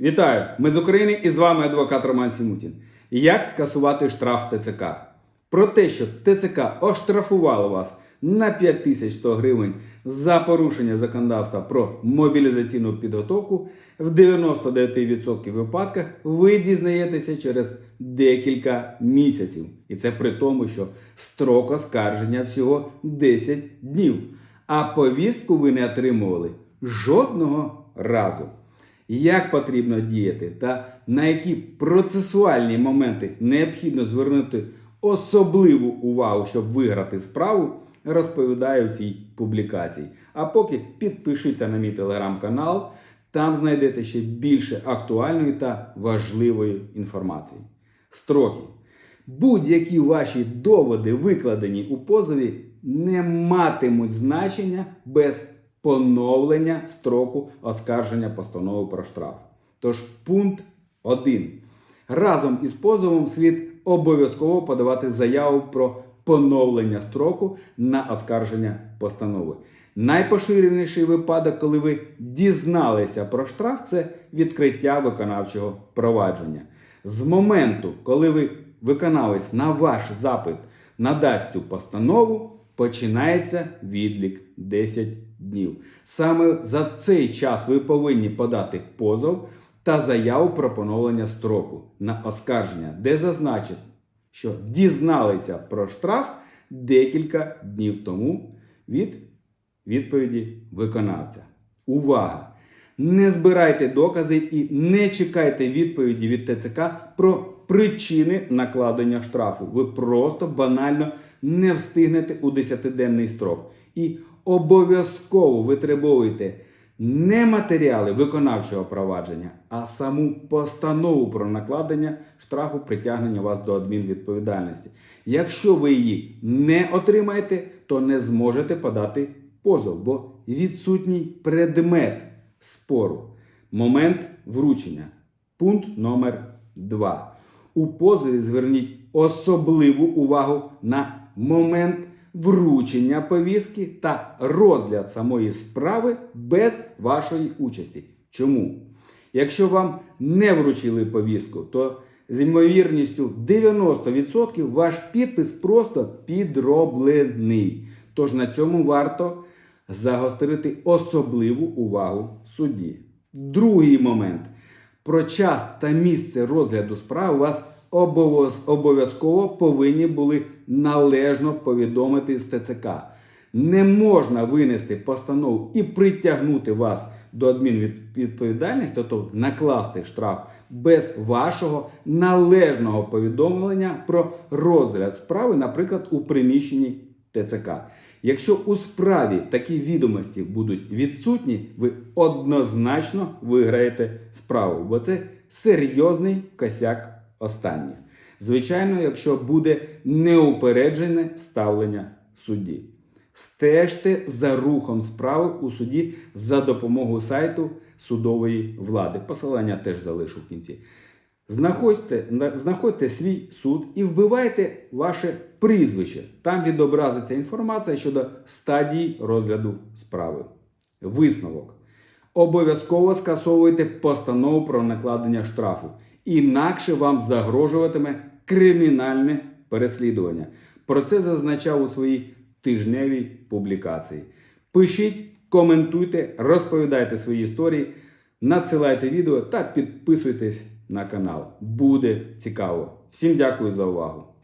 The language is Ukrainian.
Вітаю! Ми з України і з вами адвокат Роман Сімутін. Як скасувати штраф ТЦК? Про те, що ТЦК оштрафувало вас на 5100 гривень за порушення законодавства про мобілізаційну підготовку, в 99% випадках ви дізнаєтеся через декілька місяців. І це при тому, що строк оскарження всього 10 днів. А повістку ви не отримували жодного разу як потрібно діяти та на які процесуальні моменти необхідно звернути особливу увагу, щоб виграти справу, розповідаю в цій публікації. А поки підпишіться на мій телеграм-канал, там знайдете ще більше актуальної та важливої інформації. Строки. Будь-які ваші доводи, викладені у позові, не матимуть значення без поновлення строку оскарження постанови про штраф. Тож пункт 1. Разом із позовом слід обов'язково подавати заяву про поновлення строку на оскарження постанови. Найпоширеніший випадок, коли ви дізналися про штраф, це відкриття виконавчого провадження. З моменту, коли ви виконавець на ваш запит надасть цю постанову, починається відлік 10 днів. Саме за цей час ви повинні подати позов та заяву про поновлення строку на оскарження, де зазначить, що дізналися про штраф декілька днів тому від відповіді виконавця. Увага! Не збирайте докази і не чекайте відповіді від ТЦК про причини накладення штрафу. Ви просто банально не встигнете у 10-денний строк. І обов'язково витребовуйте не матеріали виконавчого провадження, а саму постанову про накладення штрафу притягнення вас до адмінвідповідальності. Якщо ви її не отримаєте, то не зможете подати позов, бо відсутній предмет спору. Момент вручення. Пункт номер 2. У позові зверніть особливу увагу на момент вручення повістки та розгляд самої справи без вашої участі. Чому? Якщо вам не вручили повістку, то з ймовірністю 90% ваш підпис просто підроблений. Тож на цьому варто загострити особливу увагу судді. Другий момент. Про час та місце розгляду справи вас обов'яз- обов'язково повинні були належно повідомити з ТЦК. Не можна винести постанову і притягнути вас до адмінвідповідальності, тобто накласти штраф без вашого належного повідомлення про розгляд справи, наприклад, у приміщенні ТЦК. Якщо у справі такі відомості будуть відсутні, ви однозначно виграєте справу, бо це серйозний косяк останніх. Звичайно, якщо буде неупереджене ставлення судді. Стежте за рухом справи у суді за допомогою сайту судової влади. Посилання теж залишу в кінці. Знаходьте, знаходьте свій суд і вбивайте ваше прізвище. Там відобразиться інформація щодо стадії розгляду справи. Висновок. Обов'язково скасовуйте постанову про накладення штрафу. Інакше вам загрожуватиме кримінальне переслідування. Про це зазначав у своїй тижневій публікації. Пишіть, коментуйте, розповідайте свої історії, надсилайте відео та підписуйтесь на канал. Буде цікаво. Всім дякую за увагу!